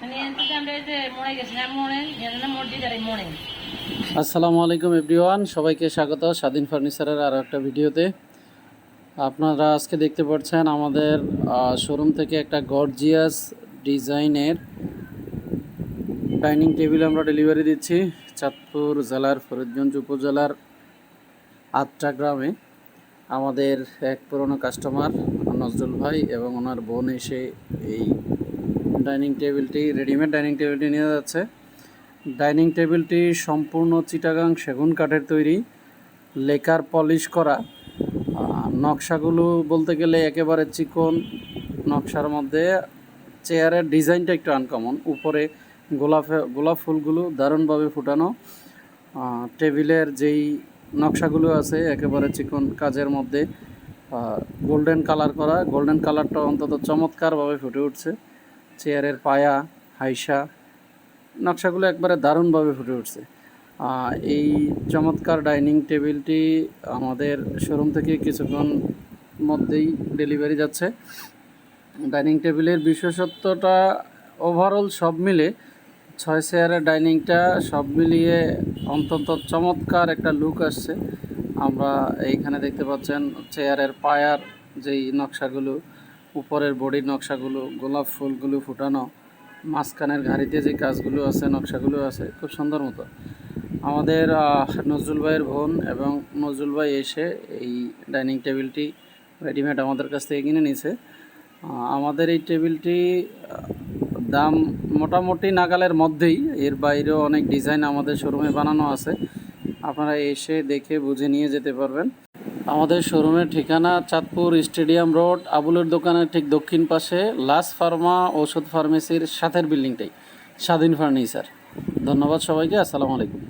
মানে আসসালামু আলাইকুম এভরিওয়ান, সবাইকে স্বাগত স্বাধীন ফার্নিচারের আরও একটা ভিডিওতে। আপনারা আজকে দেখতে পাচ্ছেন আমাদের শোরুম থেকে একটা গর্জিয়াস ডিজাইনের ডাইনিং টেবিল আমরা ডেলিভারি দিচ্ছি চাঁদপুর জেলার ফরিদগঞ্জ উপজেলার আটটা গ্রামে। আমাদের এক পুরনো কাস্টমার, নজরুল ভাই এবং ওনার বোন এসে এই ডাইনিং টেবিলটি রেডিমেড ডাইনিং টেবিলটি নিয়ে যাচ্ছে। ডাইনিং টেবিলটি সম্পূর্ণ চিটাগাং সেগুন কাঠের তৈরি, লেকার পলিশ করা। নকশাগুলো বলতে গেলে একেবারে চিকন নকশার মধ্যে। চেয়ারের ডিজাইনটা একটু আনকমন উপরে গোলাপে, গোলাপ ফুলগুলো দারুণভাবে ফুটানো। টেবিলের যেই নকশাগুলো আছে একেবারে চিকন কাজের মধ্যে। গোল্ডেন কালার করা। গোল্ডেন কালারটা অন্তত চমৎকারভাবে ফুটে উঠছে। চেয়ারের পায়া, হাইসা, নকশাগুলো একবারে দারুণভাবে ফুটে উঠছে। এই চমৎকার ডাইনিং টেবিলটি আমাদের শোরুম থেকে কিছুক্ষণ মধ্যেই ডেলিভারি যাচ্ছে। ডাইনিং টেবিলের বিশেষত্বটা ওভারঅল সব মিলে ছয় চেয়ারের ডাইনিংটা সব মিলিয়ে অন্তত চমৎকার একটা লুক আসছে। আমরা এইখানে দেখতে পাচ্ছেন চেয়ারের পায়ার যেই নকশাগুলো। উপরের বডির নকশাগুলো, গোলাপ ফুলগুলো ফুটানো, মাঝখানের ঘাড়িতে যে কাজগুলো আছে, নকশাগুলো আছে, খুব সুন্দর মতো। আমাদের নজরুল ভাইয়ের বোন এবং নজরুল ভাই এসে এই ডাইনিং টেবিলটি, রেডিমেড আমাদের কাছ থেকে কিনে নিছে আমাদের এই টেবিলটি দাম মোটামুটি নাগালের মধ্যেই। এর বাইরেও অনেক ডিজাইন আমাদের শোরুমে বানানো আছে। আপনারা এসে দেখে বুঝে নিয়ে যেতে পারবেন। আমাদের শোরুমের ঠিকানা চাঁদপুর স্টেডিয়াম রোড, আবুলের দোকানের ঠিক দক্ষিণ পাশে লাস ফার্মা ওষুধ ফার্মেসির সাথের বিল্ডিংটাই, স্বাধীন ফার্নিচার। ধন্যবাদ সবাইকে, আসসালামু আলাইকুম।